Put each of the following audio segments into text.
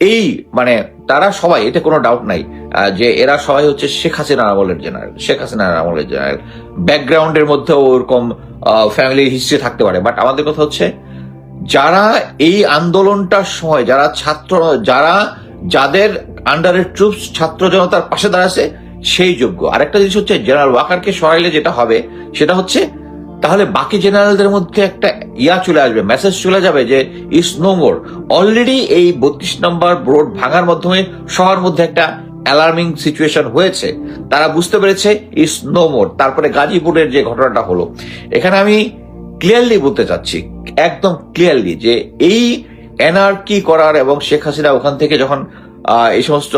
এই মানে তারা সবাই, এতে কোনো ডাউট নাই যে এরা সবাই হচ্ছে শেখ হাসিনার আমলের জেনারেল শেখ হাসিনার আমলের জেনারেল ব্যাকগ্রাউন্ডের মধ্যেও ওরকম ফ্যামিলি হিস্ট্রি থাকতে পারে। বাট আমাদের কথা হচ্ছে, যারা এই আন্দোলনটার সময়, যারা ছাত্র, যারা যাদের আন্ডারের ট্রুপস ছাত্র জনতার পাশে দাঁড়াচ্ছে, সেই যোগ্য। আরেকটা জিনিস হচ্ছে জেনারেল ওয়াকারকে সরাইলে যেটা হবে, সেটা হচ্ছে তাহলে বাকি জেনারেলদের মধ্যে একটা ইয়া চলে আসবে মেসেজ চলে যাবে যে ইস নো মোর অলরেডি এই বত্রিশ নম্বর রোড ভাঙার মাধ্যমে সবার মধ্যে একটা অ্যালার্মিং সিচুয়েশন হয়েছে। তারা বুঝতে পেরেছে ইস নো মোর তারপরে গাজীপুরের যে ঘটনাটা হলো, এখানে আমি ক্লিয়ারলি বলতে চাচ্ছি, একদম ক্লিয়ারলি যে এই এনআরকি করার এবং শেখ হাসিনা ওখান থেকে যখন এই সমস্ত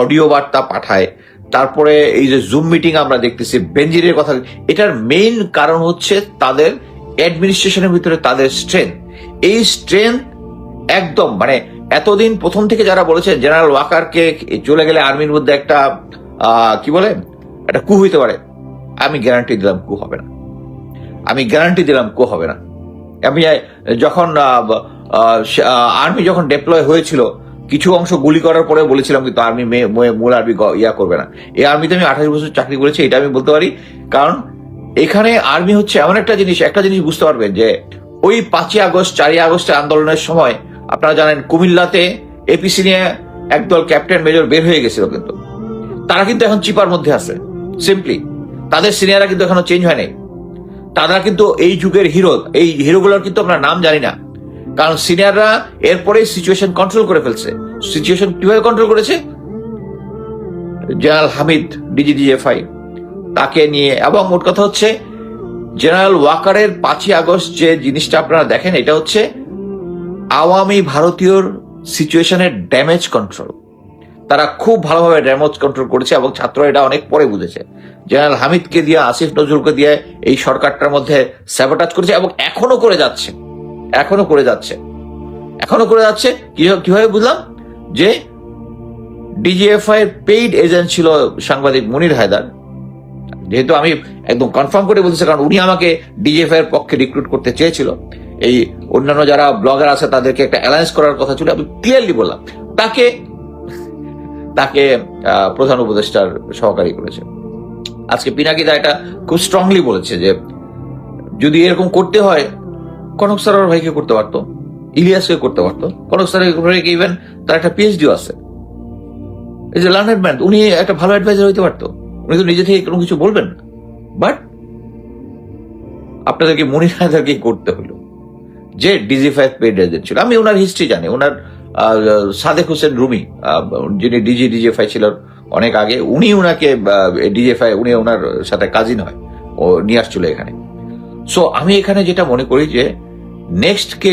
অডিও বার্তা পাঠায় তারপরে এই যে জুম মিটিং আমরা দেখতেছি বেঞ্জিরের কথা, এটার মেইন কারণ হচ্ছে তাদের অ্যাডমিনিস্ট্রেশনের ভিতরে তাদের স্ট্রেংথ এই স্ট্রেংথ একদম মানে এতদিন প্রথম থেকে যারা বলেছে জেনারেল ওয়াকারকে চলে গেলে আর্মির মধ্যে একটা কি বলে? একটা কু হইতে পারে। আমি গ্যারান্টি দিলাম কু হবে না। আমি গ্যারান্টি দিলাম কু হবে না। আমি যখন আর্মি যখন ডেপ্লয় হয়েছিল কিছু অংশ গুলি করার পরে বলেছিলাম কিন্তু আর্মি মূল আর্মি ইয়া করবে না। এই আর্মিতে আমি আঠাশ বছর চাকরি করেছি, এটা আমি বলতে পারি। কারণ এখানে আর্মি হচ্ছে এমন একটা জিনিস একটা জিনিস বুঝতে পারবেন যে ওই পাঁচই আগস্ট, চারই আগস্টের আন্দোলনের সময়, আপনারা জানেন কুমিল্লাতে এপিসি নিয়ে একদল ক্যাপ্টেন মেজর বের হয়ে গেছিল কিন্তু। তারা কিন্তু এখন চিপার মধ্যে আছে সিম্পলি তাদের সিনিয়ররা কিন্তু এখনও চেঞ্জ হয়নি তারা কিন্তু এই যুগের হিরো এই হিরোগুলোর কিন্তু আমরা নাম জানি না। কারণ সিনিয়ররা এরপরে সিচুয়েশন কন্ট্রোল করে ফেলছে। সিচুয়েশন কীভাবে কন্ট্রোল করেছে? জেনারেল হামিদ ডিজিডিএফআই তাকে নিয়ে। এবং মোট কথা হচ্ছে, জেনারেল ওয়াকারের পাঁচই আগস্ট যে জিনিসটা আপনারা দেখেন, এটা হচ্ছে আওয়ামী ভারতীয়র সিচুয়েশনের ড্যামেজ কন্ট্রোল তারা খুব ভালোভাবে ড্যামেজ কন্ট্রোল করেছে এবং ছাত্ররা এটা অনেক পরে বুঝেছে। জেনারেল হামিদকে দিয়ে, আসিফ নজরুলকে দিয়ে এই সরকারটার মধ্যে স্যাবোটাজ করেছে এবং এখনও করে যাচ্ছে। এখনও করে যাচ্ছে। এখনও করে যাচ্ছে, কীভাবে বুঝলাম? যে ডিজিএফআই এর পেইড এজেন্ট ছিল সাংবাদিক মুনির হায়দার। যেহেতু আমি একদম কনফার্ম করে বলতেছি কারণ উনি আমাকে ডিজিএফআই এর পক্ষে রিক্রুট করতে চেয়েছিল। এই অন্যান্য যারা ব্লগার আছে, তাদেরকে একটা অ্যালায়েন্স করার কথা ছিল, আমি ক্লিয়ারলি বললাম। তাকে তাকে প্রধান উপদেষ্টার সহকারী করেছে। আজকে পিনাকিদা এটা খুব স্ট্রংলি বলেছে যে, যদি এরকম করতে হয় কনক সরোয়ার ভাইকে করতে পারতো, ইলিয়াসকে করতে পারতো। কনক সরোয়ার ইভেন তার একটা পিএইচডিও আছে। এই যে লার্নার ম্যান উনি একটা ভালো অ্যাডভাইজার হইতে পারতো। উনি তো নিজে থেকে কোনো কিছু বলবেন। বাট আপনাদেরকে মনির হায়দারকে করতে হলো। যে ডিজি ফাইভ পেড এজেন্ট ছিল, আমি ওনার হিস্ট্রি জানি, ওনার সাদেক হোসেন রুমি যিনি ডিজি ডিজেফাই ছিলেন অনেক আগে, উনি ওনাকে ডিজেফাই উনি ওনার সাথে কাজিন হয়, ও নিয়ে আসছিল এখানে। সো আমি এখানে যেটা মনে করি যে নেক্সট কে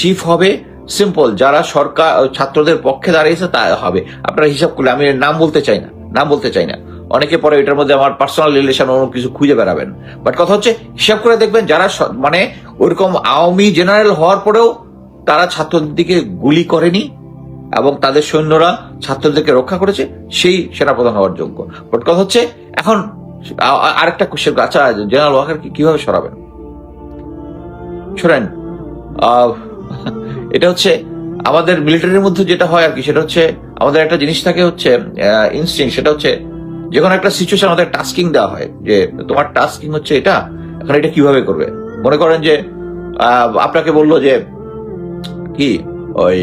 চিফ হবে। সিম্পল যারা সরকার ছাত্রদের পক্ষে দাঁড়িয়েছে তা হবে। আপনারা হিসাব করলে, আমি নাম বলতে চাই না, নাম বলতে চাই না। অনেকে পরে এটার মধ্যে আমার পার্সোনাল রিলেশন অন্য কিছু খুঁজে বেড়াবেন। বাট কথা হচ্ছে, হিসাব করে দেখবেন, যারা মানে ওইরকম আওয়ামী জেনারেল হওয়ার পরেও, তারা ছাত্রদের দিকে গুলি করেনি, এবং তাদের সৈন্যরা ছাত্রদেরকে রক্ষা করেছে, সেই সেনাপ্রধান হওয়ার যোগ্য। বাট কথা হচ্ছে, এখন আরেকটা কোশ্চেন আচ্ছা জেনারেল ওয়াকার কীভাবে সরাবেন? শোনেন এটা হচ্ছে আমাদের মিলিটারির মধ্যে যেটা হয় আর কি, সেটা হচ্ছে আমাদের একটা জিনিস থাকে হচ্ছে ইনস্টিং সেটা হচ্ছে যে কোনো একটা সিচুয়েশন আমাদের টাস্কিং দেওয়া হয়, যে তোমার টাস্কিং হচ্ছে এটা, এখন এটা কীভাবে করবে? মনে করেন যে আপনাকে বলল যে, কি, ওই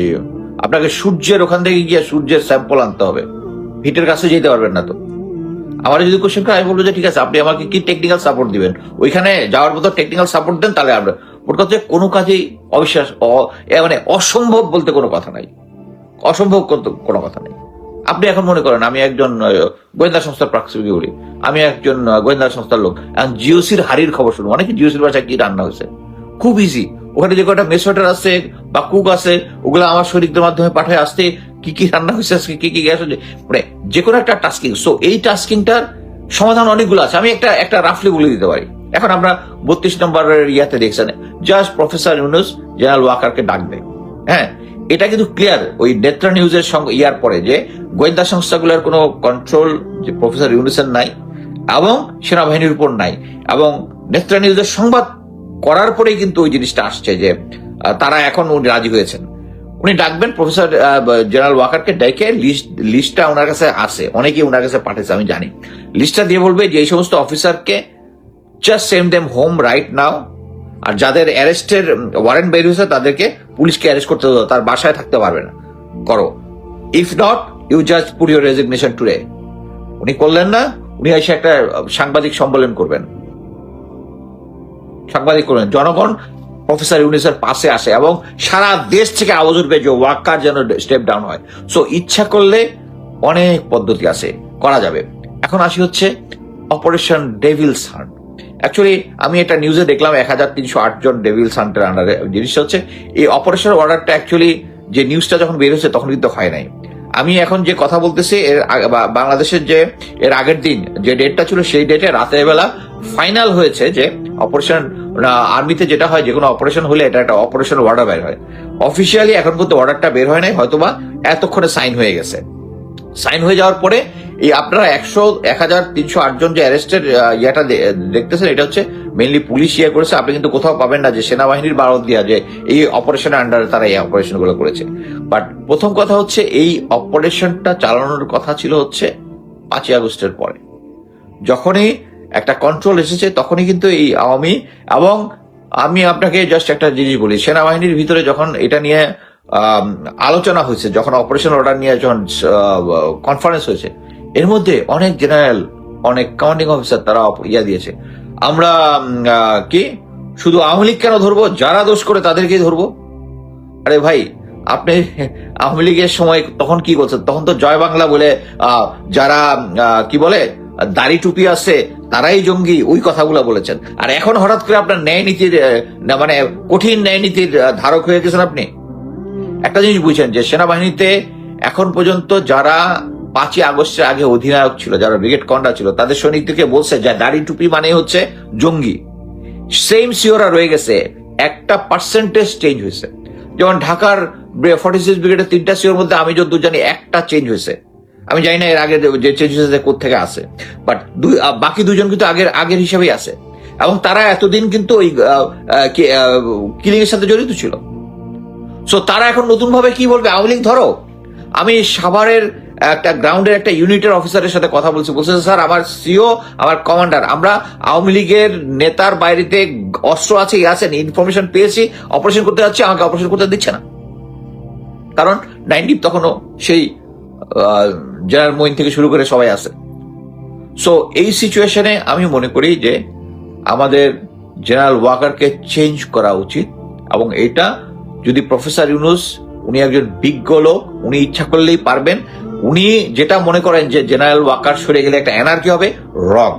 আপনাকে সূর্যের ওখান থেকে গিয়ে সূর্যের স্যাম্পল আনতে হবে, হিটের কাছে যেতে পারবেন না তো। আমার যদি কোশ্চেন করে, আমি বলব যে, ঠিক আছে, আপনি আমাকে কি টেকনিক্যাল সাপোর্ট দিবেন? ওইখানে যাওয়ার মতো টেকনিক্যাল সাপোর্ট দেন, তাহলে আমরা ওর কাছে কোনো কাজেই অবিশ্বাস মানে অসম্ভব বলতে কোনো কথা নাই। অসম্ভব কোনো কথা নেই। আপনি এখন মনে করেন, আমি একজন গোয়েন্দা সংস্থার প্রাক্সিকি বলি আমি একজন গোয়েন্দা সংস্থার লোক এখন জিওসির হাড়ির খবর শুনব। অনেকে জিওসির বাসায় কি রান্না হয়েছে। খুব ইজি ওখানে যে কটা মেসোটার আছে, বা কুক আছে, ওগুলো আমার শরীরদের মাধ্যমে পাঠায় আসতে, কি কি রান্না হয়েছে আজকে, কি কি গ্যাস মানে যে কোনো একটা টাস্কিং সো এই টাস্কিংটার সমাধান অনেকগুলো আছে। আমি একটা একটা রাফলি বলে দিতে পারি। এখন আমরা বত্রিশ নম্বরের ইয়াতে দেখছেন জাস্ট প্রফেসর ইউনুস জেনারেল ওয়াকারকে ডাক দেয়। হ্যাঁ এটা কিন্তু ক্লিয়ার ওই নেত্রা নিউজের ইয়ার পরে যে গোয়েন্দা সংস্থাগুলোর কোনো কন্ট্রোল যে প্রফেসর ইউনুসের নাই এবং সেনাবাহিনীর উপর নাই। এবং নেত্রা নিউজের সংবাদ করার পরেই কিন্তু ওই জিনিসটা আসছে যে তারা এখন উনি রাজি হয়েছেন। উনি ডাকবেন প্রফেসর জেনারেল ওয়াকারকে ডেকে লিস্ট লিস্টটা ওনার কাছে আছে অনেকেই ওনার কাছে পাঠিয়েছে আমি জানি। লিস্টটা দিয়ে বলবে যে, এই সমস্ত অফিসারকে just send them home right now আর যাদের অ্যারেস্টের ওয়ারেন্ট বের হয়েছে, তাদেরকে পুলিশকে অ্যারেস্ট করতে দাও, তার বাসায় থাকতে পারবে না। করো। If not you just put your resignation today উনি করলেন না, উনি এসে একটা সাংবাদিক সম্মেলন করবেন। সাংবাদিক করবেন। জনগণ প্রফেসর ইউনিসের পাশে আসে এবং সারা দেশ থেকে আওয়াজ উঠবে যে ওয়াক্কার যেন স্টেপ ডাউন হয়। সো ইচ্ছা করলে অনেক পদ্ধতি আছে। করা যাবে। এখন আসি হচ্ছে অপারেশন ডেভিলস সান অ্যাকচুয়ালি আমি একটা নিউজে দেখলাম এক হাজার তিনশো আট জন ডেভিল সান্টের আন্ডারে জিনিসটা হচ্ছে, এই অপারেশন অর্ডারটা অ্যাকচুয়ালি যে নিউজটা যখন বের হয়েছে তখন কিন্তু হয় নাই। আমি এখন যে কথা বলতেছি, এর বাংলাদেশের যে, এর আগের দিন যে ডেটটা ছিল সেই ডেটে রাতের বেলা ফাইনাল হয়েছে যে অপারেশন আর্মিতে যেটা হয়, যে কোনো অপারেশন হলে এটা একটা অপারেশন অর্ডার বের হয়। অফিসিয়ালি এখন পর্যন্ত অর্ডারটা বের হয় নাই, হয়তোবা এতক্ষণে সাইন হয়ে গেছে। সাইন হয়ে যাওয়ার পরে এই আপনারা একশো, এক হাজার, তিনশো আট জন যে অ্যারেস্টের ইয়েটা দেখতেছেন, এটা হচ্ছে মেনলি পুলিশ ইয়ে করেছে, আপনি কিন্তু কোথাও পাবেন না যে সেনাবাহিনীর বারত দিয়া যে এই অপারেশনের আন্ডারে তারা এই অপারেশনগুলো করেছে। বাট প্রথম কথা হচ্ছে, এই অপারেশনটা চালানোর কথা ছিল হচ্ছে পাঁচই আগস্টের পরে। যখনই একটা কন্ট্রোল এসেছে, তখনই কিন্তু এই আওয়ামী এবং আমি আপনাকে জাস্ট একটা জিনিস বলি, সেনাবাহিনীর ভিতরে যখন এটা নিয়ে আলোচনা হয়েছে, যখন অপারেশন অর্ডার নিয়ে যখন কনফারেন্স হয়েছে, এর মধ্যে অনেক জেনারেল অনেক কমান্ডিং অফিসার তারা ইয়া দিয়েছে। আমরা কি, শুধু আওয়ামী লীগ কেন ধরবো? যারা দোষ করে তাদেরকেই ধরবো? আরে ভাই, আপনি আওয়ামী লীগের সময় তখন কি করছেন তখন তো জয় বাংলা বলে যারা কি বলে, দাড়ি টুপি আছে, তারাই জঙ্গি, ওই কথাগুলো বলেছেন। আর এখন হঠাৎ করে আপনার ন্যায় নীতির মানে কঠিন ন্যায় নীতির ধারক হয়ে গেছেন আপনি? একটা জিনিস বুঝছেন যে সেনাবাহিনীতে এখন পর্যন্ত যারা পাঁচই আগস্টের আগে অধিনায়ক ছিল, যারা ব্রিগেড কমান্ডার ছিল, তাদের সৈনিকদেরকে বলছে যে দাড়ি টুপি মানে হচ্ছে জঙ্গি। সেম সিওরা রয়ে গেছে, একটা পার্সেন্টেজ চেঞ্জ হয়েছে। যেমন ঢাকার ফর্টি সিক্স ব্রিগেডের তিনটা সিওর মধ্যে আমি যতদূর জানি একটা চেঞ্জ হয়েছে। আমি জানি না এর আগে যে চেঞ্জ হয়েছে কোথেকে আছে বাট দুই বাকি দুজন কিন্তু আগের আগের হিসাবেই আছে এবং তারা এতদিন কিন্তু ওই কিলিং এর সাথে জড়িত ছিল। সো তারা এখন নতুন ভাবে কি বলবে? আওয়ামী লীগ, ধরো, আমি সাভারের একটা গ্রাউন্ডের একটা ইউনিটের অফিসারের সাথে কথা বলছি। বলছে, স্যার, আমার সিও, আমার কমান্ডার, আমরা আওয়ামী লীগের নেতার বাইরেতে অস্ত্র আছে ই আছে, ইনফরমেশন পেয়েছি, অপারেশন করতে যাচ্ছি, আমাকে অপারেশন করতে দিচ্ছে না। কারণ নাইনটি তখনও সেই জেনারেল মইন থেকে শুরু করে সবাই আছে। সো এই সিচুয়েশনে আমি মনে করি যে আমাদের জেনারেল ওয়াকারকে চেঞ্জ করা উচিত এবং এটা যদি প্রফেসর ইউনুস উনি একজন বিজ্ঞ লোক, উনি ইচ্ছা করলেই পারবেন, উনি যেটা মনে করেন যে জেনারেল ওয়াকার সরে গেলে একটা এনার্কি হবে, রং।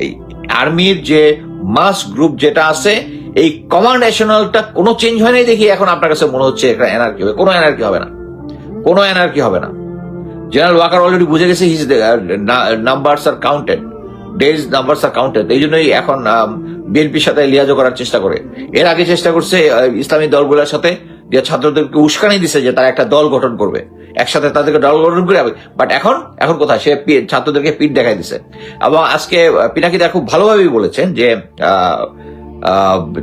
এই আর্মির যে মাস গ্রুপ যেটা আছে, এই কমান্ড ন্যাশনালটা কোনো চেঞ্জ হয় নাই দেখি এখন আপনার কাছে মনে হচ্ছে একটা এনার্কি হবে। কোনো এনার্কি হবে না। কোনো এনার্কি হবে না। জেনারেল ওয়াকার অলরেডি বুঝে গেছে his numbers are counted days numbers are counted এই জন্যই এখন বিএনপির সাথে লিয়াজো করার চেষ্টা করে। এর আগে চেষ্টা করছে ইসলামী দলগুলোর সাথে যে ছাত্রদেরকে উস্কানি দিছে যে তারা একটা দল গঠন করবে। একসাথে তাদেরকে দল গঠন করে হবে বাট এখন এখন কোথায়? সে ছাত্রদেরকে পিঠ দেখাই দিছে। এবং আজকে আহ, পিনাকিদা খুব ভালোভাবেই বলেছেন যে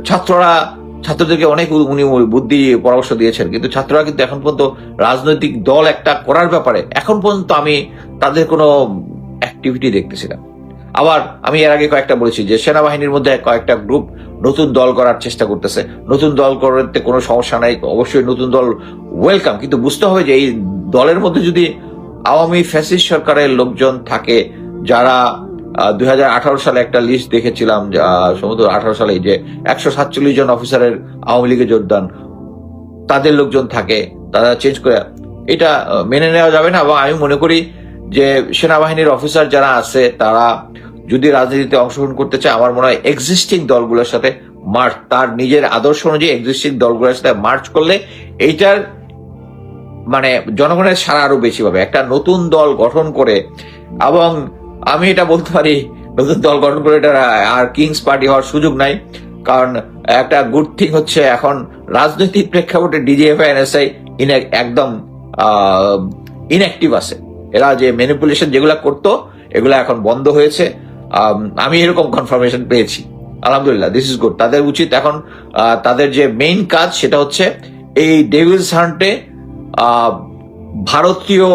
ছাত্ররা ছাত্রদেরকে অনেক উনি বুদ্ধি পরামর্শ দিয়েছেন। কিন্তু ছাত্ররা কিন্তু এখন পর্যন্ত রাজনৈতিক দল একটা করার ব্যাপারে এখন পর্যন্ত আমি তাদের কোনো অ্যাক্টিভিটি দেখতেছি না। আবার আমি এর আগে কয়েকটা বলেছি যে সেনাবাহিনীর মধ্যে কয়েকটা গ্রুপ নতুন দল করার চেষ্টা করতেছে। নতুন দল করতে কোনো সমস্যা নাই, অবশ্যই নতুন দল ওয়েলকাম কিন্তু বুঝতে হবে যে এই দলের মধ্যে যদি আওয়ামী ফ্যাসিস্ট সরকারের লোকজন থাকে, যারা দুই হাজার আঠারো সালে একটা লিস্ট দেখেছিলাম সম্ভবত আঠারো সালে, যে একশো সাতচল্লিশ জন অফিসারের আওয়ামী লীগে যোগদান, তাদের লোকজন থাকে, তারা চেঞ্জ করে, এটা মেনে নেওয়া যাবে না, এবং আমি মনে করি যে সেনাবাহিনীর অফিসার যারা আছে, তারা যদি রাজনীতিতে অংশগ্রহণ করতে চায়, আমার মনে হয় এক্সিস্টিং দলগুলোর সাথে মার্চ তার নিজের আদর্শ অনুযায়ী এক্সিস্টিং দলগুলোর সাথে মার্চ করলে এইটার মানে জনগণের সারা আরও বেশি পাবে। একটা নতুন দল গঠন করে এবং আমি এটা বলতে পারি, নতুন দল গঠন করে এটা আর কিংস পার্টি হওয়ার সুযোগ নাই। কারণ একটা গুড থিং হচ্ছে এখন রাজনৈতিক প্রেক্ষাপটে ডিজিএফ এনএসআই একদম ইনঅ্যাক্টিভ আছে। এরা যে ম্যানিপুলেশন যেগুলা করতো, এগুলা এখন বন্ধ হয়েছে। আম, এরকম কনফার্মেশন পেয়েছি। আলহামদুলিল্লাহ দিস ইজ গুড তাদের উচিত এখন তাদের যে মেইন কাজ সেটা হচ্ছে এই ডেভিলস হান্টে ভারতীয়